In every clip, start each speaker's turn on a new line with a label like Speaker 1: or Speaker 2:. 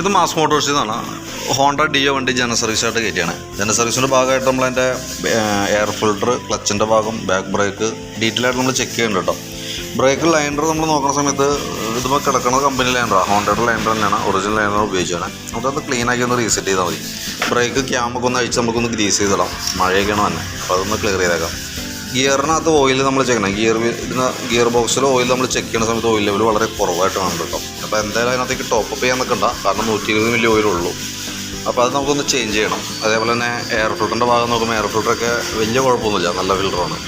Speaker 1: ഇത് മാസ് മോട്ടോഴ്സിൽ നിന്നാണ് Honda deo വണ്ടി ജന സർവീസായിട്ട് കയറ്റിയാണ്. ജന സർവീസിന്റെ ഭാഗമായിട്ട് നമ്മളതിന്റെ എയർ ഫിൽട്ടർ ക്ലച്ചിന്റെ ഭാഗം ബാക്ക് ബ്രേക്ക് ഡീറ്റെയിൽ ആയിട്ട് നമ്മൾ ചെക്ക് ചെയ്യുന്നുണ്ട് കേട്ടോ ബ്രേക്ക് ലൈൻഡർ നമ്മൾ നോക്കുന്ന സമയത്ത് ഇതിപ്പോൾ കിടക്കുന്നത് കമ്പനി ലൈൻഡറാണ് ഹോണ്ടയുടെ ലൈൻഡർ തന്നെയാണ്. ഒറിജിനൽ ലൈൻഡർ ഉപയോഗിച്ചാണ്. നമുക്കത് ക്ലീൻ ആക്കി ഒന്ന് റീസെറ്റ് ചെയ്താൽ മതി. ബ്രേക്ക് ക്യാമൊക്കെ ഒന്ന് അഴിച്ച് നമുക്കൊന്ന് ഗ്രീസ് ചെയ്തിടാം. മഴയൊക്കെയാണ് തന്നെ അപ്പോൾ അതൊന്ന് ക്ലിയർ ചെയ്തേക്കാം. ഗിയറിനകത്ത് ഓയിൽ നമ്മൾ ചെക്കണം ഗിയർ ഇടുന്ന ഗിയർ ബോക്സിൽ ഓയിൽ നമ്മൾ ചെക്ക് ചെയ്യുന്ന സമയത്ത് ഓയിൽ ലെവൽ വളരെ കുറവായിട്ട് കാണും കേട്ടോ. അപ്പോൾ എന്തായാലും അതിനകത്തേക്ക് ടോപ്പ് അപ്പ് ചെയ്യാൻ നിൽക്കണ്ട കാരണം നൂറ്റി ഇരുപത് മില്ലി ഓയിലുള്ളൂ അപ്പോൾ അത് നമുക്കൊന്ന് ചേഞ്ച് ചെയ്യണം. അതേപോലെ തന്നെ എയർ ഫിൽറ്ററിന്റെ ഭാഗം നോക്കുമ്പോൾ എയർ ഫിൽറ്ററൊക്കെ വലിയ കുഴപ്പമൊന്നുമില്ല. നല്ല ഫിൽറ്ററാണ്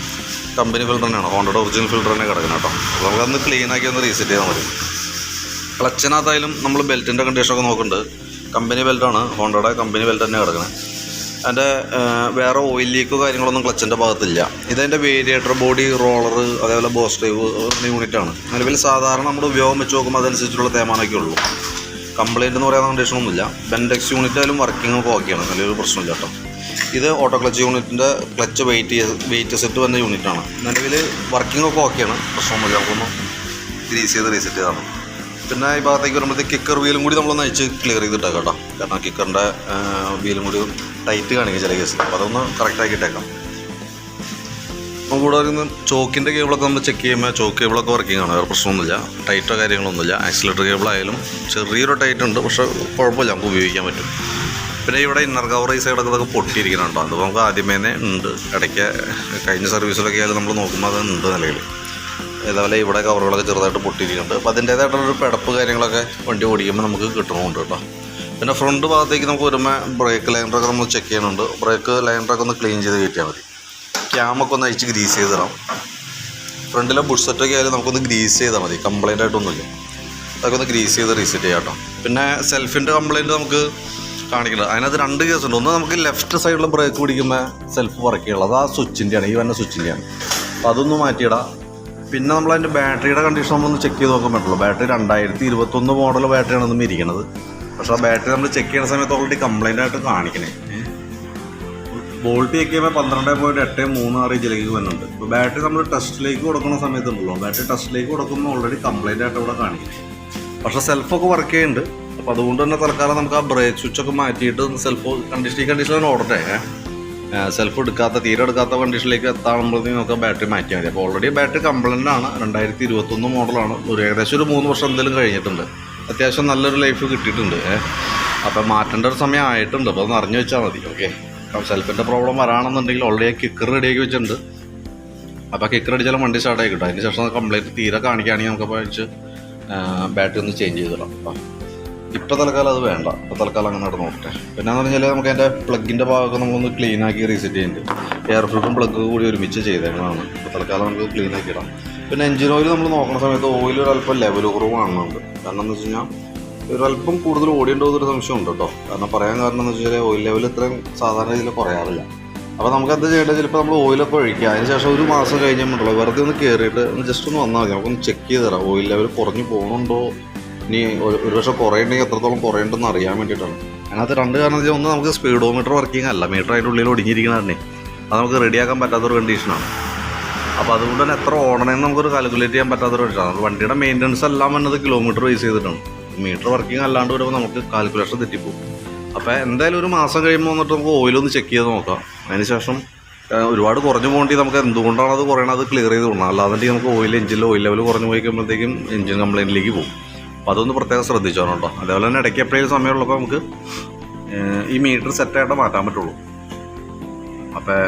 Speaker 1: കമ്പനി ഫിൽറ്റർ തന്നെയാണ്. ഹോണ്ടയുടെ ഒറിജിനൽ ഫിൽറ്റർ തന്നെ കിടക്കുന്നത് കേട്ടോ. അപ്പോൾ നമുക്കൊന്ന് ക്ലീൻ ആക്കി ഒന്ന് റീസെറ്റ് ചെയ്താൽ മതി. ക്ലച്ചിനകത്തായാലും നമ്മൾ ബെൽറ്റിന്റെ കണ്ടീഷനൊക്കെ നോക്കുന്നുണ്ട്. കമ്പനി ബെൽറ്റാണ് ഹോണ്ടയുടെ കമ്പനി ബെൽറ്റ് തന്നെ കിടക്കുന്നത് അതിന്റെ വേറെ ഓയിൽ ലീക്കോ കാര്യങ്ങളൊന്നും ക്ലച്ചിന്റെ ഭാഗത്തില്ല. ഇതതിന്റെ വേരിയേറ്റർ ബോഡി റോളർ അതേപോലെ ബോസ് ഡ്രൈവ് യൂണിറ്റാണ് നിലവിൽ സാധാരണ നമ്മൾ ഉപയോഗം വെച്ച് നോക്കുമ്പോൾ അതനുസരിച്ചുള്ള തേമാനൊക്കെ ഉള്ളൂ. കംപ്ലൈന്റ് എന്ന് പറയാൻ കണ്ടീഷനൊന്നുമില്ല ബെൻഡെക്സ് യൂണിറ്റ് ആയാലും വർക്കിംഗ് ഒക്കെ ഓക്കെയാണ് നല്ലൊരു പ്രശ്നമില്ല കേട്ടോ. ഇത് ഓട്ടോ ക്ലച്ച് യൂണിറ്റിന്റെ ക്ലച്ച് വെയിറ്റ് വെയിറ്റ് സെറ്റ് വന്ന യൂണിറ്റാണ് നിലവിൽ വർക്കിംഗ് ഒക്കെ ഓക്കെയാണ് പ്രശ്നമൊന്നുമില്ല. നമുക്കൊന്ന് ഗ്രീസ് ചെയ്ത് റീസെറ്റ് ചെയ്താണ് പിന്നെ ഈ ഭാഗത്തേക്ക് വരുമ്പോഴത്തേക്ക് കിക്കർ വീലും കൂടി നമ്മളൊന്ന് അയച്ച് ക്ലിയർ ചെയ്തിട്ടേക്കാം കേട്ടോ. കാരണം കിക്കറിന്റെ വീലും കൂടി ടൈറ്റ് കാണിക്കും ചില കേസിൽ അപ്പോൾ അതൊന്ന് കറക്റ്റാക്കി ഇട്ടേക്കാം. അപ്പോൾ കൂടെ വരുന്ന ചോക്കിന്റെ കേബിളൊക്കെ നമ്മൾ ചെക്ക് ചെയ്യുമ്പോൾ ചോക്ക് കേബിളൊക്കെ വർക്കിംഗ് ആണ്. വേറെ പ്രശ്നമൊന്നുമില്ല. ടൈറ്റോ കാര്യങ്ങളൊന്നുമില്ല. ആക്സിലേറ്റർ കേബിളായാലും ചെറിയൊരു ടൈറ്റ് ഉണ്ട്. പക്ഷേ കുഴപ്പമില്ല. നമുക്ക് ഉപയോഗിക്കാൻ പറ്റും. പിന്നെ ഇവിടെ ഇന്നർ കവർ ഈ സൈഡൊക്കെ ഇതൊക്കെ പൊട്ടിയിരിക്കുന്നുണ്ടോ അത് നമുക്ക് ആദ്യമേ തന്നെ ഉണ്ട്. ഇടയ്ക്ക് കഴിഞ്ഞ സർവീസിലൊക്കെ ആയാലും നമ്മൾ നോക്കുമ്പോൾ അത് ഉണ്ട് നിലയിൽ ഇതേപോലെ ഇവിടെ കവറുകളൊക്കെ ചെറുതായിട്ട് പൊട്ടിയിരിക്കുന്നുണ്ട്. അപ്പോൾ അതിന്റേതായിട്ടുള്ളൊരു പിടപ്പ് കാര്യങ്ങളൊക്കെ വണ്ടി ഓടിക്കുമ്പോൾ നമുക്ക് കിട്ടണമുണ്ട് കേട്ടോ. പിന്നെ ഫ്രണ്ട് ഭാഗത്തേക്ക് നമുക്ക് വരുമ്പോൾ ബ്രേക്ക് ലൈനറൊക്കെ നമ്മൾ ചെക്ക് ചെയ്യുന്നുണ്ട്. ബ്രേക്ക് ലൈനറൊക്കെ ഒന്ന് ക്ലീൻ ചെയ്ത് കയറ്റിയാൽ മതി. ക്യാമൊക്കെ ഒന്ന് അഴിച്ച് ഗ്രീസ് ചെയ്ത് തരാം ഫ്രണ്ടിലെ ബുഷ് സെറ്റൊക്കെ ആയാലും നമുക്കൊന്ന് ഗ്രീസ് ചെയ്താൽ മതി. കംപ്ലൈന്റ് ആയിട്ടൊന്നുമില്ല. അതൊക്കെ ഒന്ന് ഗ്രീസ് ചെയ്ത് റീസെറ്റ് ചെയ്യാം കേട്ടോ. പിന്നെ സെൽഫിന്റെ കംപ്ലൈന്റ് നമുക്ക് കാണിക്കുന്നത് അതിനകത്ത് രണ്ട് കേസ് ഉണ്ട്. ഒന്ന് നമുക്ക് ലെഫ്റ്റ് സൈഡിൽ ബ്രേക്ക് പിടിക്കുമ്പോൾ സെൽഫ് വർക്ക് ചെയ്യുള്ളത് അത് ആ സ്വിച്ചിന്റെയാണ് ഈ വന്ന സ്വിച്ചിന്റെയാണ് അപ്പോൾ അതൊന്ന് മാറ്റിയിടാം. പിന്നെ നമ്മൾ അതിന്റെ ബാറ്ററിയുടെ കണ്ടീഷൻ നമ്മളൊന്ന് ചെക്ക് ചെയ്ത് നോക്കാൻ പറ്റുള്ളൂ. ബാറ്ററി രണ്ടായിരത്തി ഇരുപത്തൊന്ന് മോഡൽ ബാറ്ററിയാണ് ഇതും ഇരിക്കുന്നത് പക്ഷേ ആ ബാറ്ററി നമ്മൾ ചെക്ക് ചെയ്യുന്ന സമയത്ത് ഓൾറെഡി കംപ്ലൈന്റ് ആയിട്ട് കാണിക്കണേ. വോൾട്ട് ചെക്ക് ചെയ്യുമ്പോൾ പന്ത്രണ്ട് പോയിന്റ് എട്ട് മൂന്ന് ആറ് ഇതിലേക്ക് വരുന്നുണ്ട്. ഇപ്പോൾ ബാറ്ററി നമ്മൾ ടെസ്റ്റിലേക്ക് കൊടുക്കുന്ന സമയത്ത് ഉണ്ടല്ലോ. ബാറ്ററി ടെസ്റ്റിലേക്ക് കൊടുക്കുമ്പോൾ ഓൾറെഡി കംപ്ലൈന്റ് ആയിട്ട് ഇവിടെ കാണിക്കണേ. പക്ഷേ സെൽഫൊക്കെ വർക്ക് ചെയ്യുന്നുണ്ട്. അപ്പോൾ അതുകൊണ്ട് തന്നെ തൽക്കാലം നമുക്ക് ആ ബ്രേക്ക് സ്വിച്ച് ഒക്കെ മാറ്റിയിട്ട് സെൽഫ് കണ്ടീഷൻ ഈ തന്നെ ഓടട്ടെ. സെൽഫ് എടുക്കാത്ത തീരെ എടുക്കാത്ത കണ്ടീഷനിലേക്ക് എത്താകുമ്പോഴത്തേക്കും നമുക്ക് ബാറ്ററി മാറ്റിയാൽ മതി. അപ്പോൾ ഓൾറെഡി ബാറ്ററി കംപ്ലൈന്റ് ആണ്. രണ്ടായിരത്തി ഇരുപത്തൊന്ന് മോഡലാണ് ഒരു ഏകദേശം ഒരു മൂന്ന് വർഷം എന്തെങ്കിലും കഴിഞ്ഞിട്ടുണ്ട്. അത്യാവശ്യം നല്ലൊരു ലൈഫ് കിട്ടിയിട്ടുണ്ട്. അപ്പോൾ മാറ്റേണ്ട ഒരു സമയം ആയിട്ടുണ്ട്. അപ്പോൾ അത് അറിഞ്ഞു വെച്ചാൽ മതി. ഓക്കെ അപ്പം സെൽഫിന്റെ പ്രോബ്ലം വരാണെന്നുണ്ടെങ്കിൽ ഓൾറെഡി കിക്കർ റെഡിയാക്കി വെച്ചിട്ടുണ്ട്. അപ്പോൾ കിക്കർ അടിച്ചാലും വണ്ടി സ്റ്റാർട്ട് കിട്ടും അതിന് ശേഷം കംപ്ലൈന്റ് തീരെ കാണിക്കുകയാണെങ്കിൽ നമുക്ക് അപ്പോൾ ബാറ്ററി ഒന്ന് ചേഞ്ച് ചെയ്തിടാം അപ്പം ഇപ്പോൾ തൽക്കാലം അത് വേണ്ട. ഇപ്പോൾ തൽക്കാലം അങ്ങനെ നടന്നു നോക്കട്ടെ. പിന്നെ എന്ന് പറഞ്ഞാൽ നമുക്ക് അതിന്റെ പ്ലഗിന്റെ ഭാഗമൊക്കെ നമ്മളൊന്ന് ക്ലീൻ ആക്കി റീസെറ്റ് ചെയ്യുന്നുണ്ട് എയർ ഫിൽറ്ററും പ്ലഗ് കൂടി ഒരുമിച്ച് ചെയ്തേക്കുന്നതാണ്. ഇപ്പോൾ തൽക്കാലം നമുക്ക് ക്ലീൻ ആക്കി ഇടാം. പിന്നെ എഞ്ചിൻ ഓയിൽ നമ്മൾ നോക്കുന്ന സമയത്ത് ഓയിൽ ഒരല്പം ലെവൽ കുറവ് കാണുന്നുണ്ട്. കാരണം എന്ന് വെച്ച് കഴിഞ്ഞാൽ ഒരല്പം കൂടുതൽ ഓടിയുണ്ടോ ഒരു സംശയം ഉണ്ട് കേട്ടോ കാരണം പറയാൻ കാരണം എന്ന് വെച്ചാൽ ഓയിൽ ലെവൽ ഇത്രയും സാധാരണ രീതിയിൽ കുറയാറില്ല. അപ്പോൾ നമുക്ക് എന്താ ചെയ്യേണ്ടത് ചിലപ്പോൾ നമ്മൾ ഓയിലൊക്കെ ഒഴിക്കുക. അതിന് ശേഷം ഒരു മാസം കഴിഞ്ഞിട്ടുള്ളൂ വെറുതെ ഒന്ന് കയറിയിട്ട് ഒന്ന് ജസ്റ്റ് ഒന്ന് വന്നാൽ മതി. നമുക്കൊന്ന് ചെക്ക് ചെയ്ത് തരാം. ഓയിൽ ലെവൽ കുറഞ്ഞു പോകുന്നുണ്ടോ ഇനി ഒരു ഒരു പക്ഷേ കുറയുണ്ടെങ്കിൽ എത്രത്തോളം കുറയുണ്ടെന്ന് അറിയാൻ വേണ്ടിയിട്ടാണ്. അതിനകത്ത് രണ്ട് കാരണം വെച്ചാൽ ഒന്ന് നമുക്ക് സ്പീഡോമീറ്റർ വർക്കിംഗ് അല്ല. മീറ്റർ അതിന്റെ ഉള്ളിൽ ഒടിഞ്ഞിരിക്കുന്നതന്നെ അത് നമുക്ക് റെഡിയാക്കാൻ പറ്റാത്തൊരു കണ്ടീഷനാണ് അപ്പോൾ അതുകൊണ്ട് തന്നെ എത്ര ഓടണമെന്ന് നമുക്കൊരു കാൽക്കുലേറ്റ് ചെയ്യാൻ പറ്റാത്തൊരു കണ്ടീഷനാണ് വണ്ടിയുടെ മെയിന്റനൻസ് എല്ലാം വന്നത് കിലോമീറ്റർ ബേസ് ചെയ്തിട്ടാണ്. മീറ്റർ വർക്കിംഗ് അല്ലാണ്ട് വരുമ്പോൾ നമുക്ക് കാൽക്കുലേഷൻ തെറ്റിപ്പോകും അപ്പോൾ എന്തായാലും ഒരു മാസം കഴിയുമ്പോൾ വന്നിട്ട് നമുക്ക് ഓയിലൊന്ന് ചെക്ക് ചെയ്ത് നോക്കാം. അതിന് ശേഷം ഒരുപാട് കുറഞ്ഞു പോകേണ്ടി നമുക്ക് എന്തുകൊണ്ടാണ് അത് കുറയണത് അത് ക്ലിയർ ചെയ്ത് കൊടുക്കണം. അല്ലാതെ നമുക്ക് ഓയിൽ എഞ്ചിനിൽ ഓയിൽ ലെവൽ കുറഞ്ഞു പോയി കഴിയുമ്പോഴത്തേക്കും എഞ്ചിൻ കംപ്ലൈന്റിലേക്ക് പോകും. അപ്പോൾ അതൊന്ന് പ്രത്യേകം ശ്രദ്ധിച്ചോണം കേട്ടോ അതേപോലെ തന്നെ ഇടയ്ക്ക് എപ്പോഴേലും സമയമുള്ളപ്പോൾ നമുക്ക് ഈ മീറ്റർ സെറ്റായിട്ട് മാറ്റാൻ പറ്റുള്ളൂ. അപ്പോൾ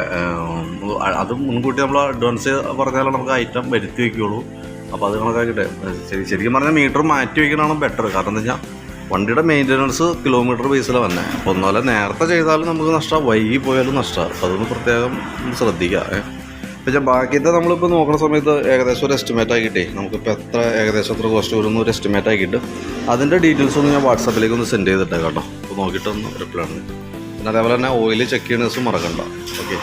Speaker 1: അത് മുൻകൂട്ടി നമ്മൾ അഡ്വാൻസ് പറഞ്ഞാലേ നമുക്ക് ഐറ്റം വരുത്തി വയ്ക്കുകയുള്ളൂ അപ്പോൾ അത് കണക്കാക്കിയിട്ട് ശരി ശരിക്കും പറഞ്ഞാൽ മീറ്റർ മാറ്റി വയ്ക്കണതാണ് ബെറ്റർ കാരണം എന്താ വെച്ചാൽ വണ്ടിയുടെ മെയിന്റനൻസ് കിലോമീറ്റർ ബേസിലാണ് തന്നെ അപ്പോൾ ഒന്നുമല്ല നേരത്തെ ചെയ്താലും നമുക്ക് നഷ്ടമാണ് വൈകി പോയാലും നഷ്ടമാണ് അപ്പോൾ അതൊന്ന് പ്രത്യേകം ശ്രദ്ധിക്കുക പക്ഷെ ബാക്കിയത്തെ നമ്മളിപ്പോൾ നോക്കുന്ന സമയത്ത് ഏകദേശം ഒരു എസ്റ്റിമേറ്റ് ആക്കിയിട്ടേ നമുക്കിപ്പോൾ എത്ര ഏകദേശം എത്ര കോസ്റ്റ് വരുന്ന ഒരു എസ്റ്റിമേറ്റ് ആക്കിയിട്ട് അതിന്റെ ഡീറ്റെയിൽസ് ഒന്ന് ഞാൻ വാട്സാപ്പിലേക്ക് ഒന്ന് സെൻഡ് ചെയ്തിട്ടേ കേട്ടോ. അപ്പോൾ നോക്കിയിട്ടൊന്ന് റിപ്ലൈ ആണ്. പിന്നെ അതേപോലെ തന്നെ ഓയിൽ ചെക്ക് ചെയ്യണേഴ്സും മറക്കണ്ട. ഓക്കെ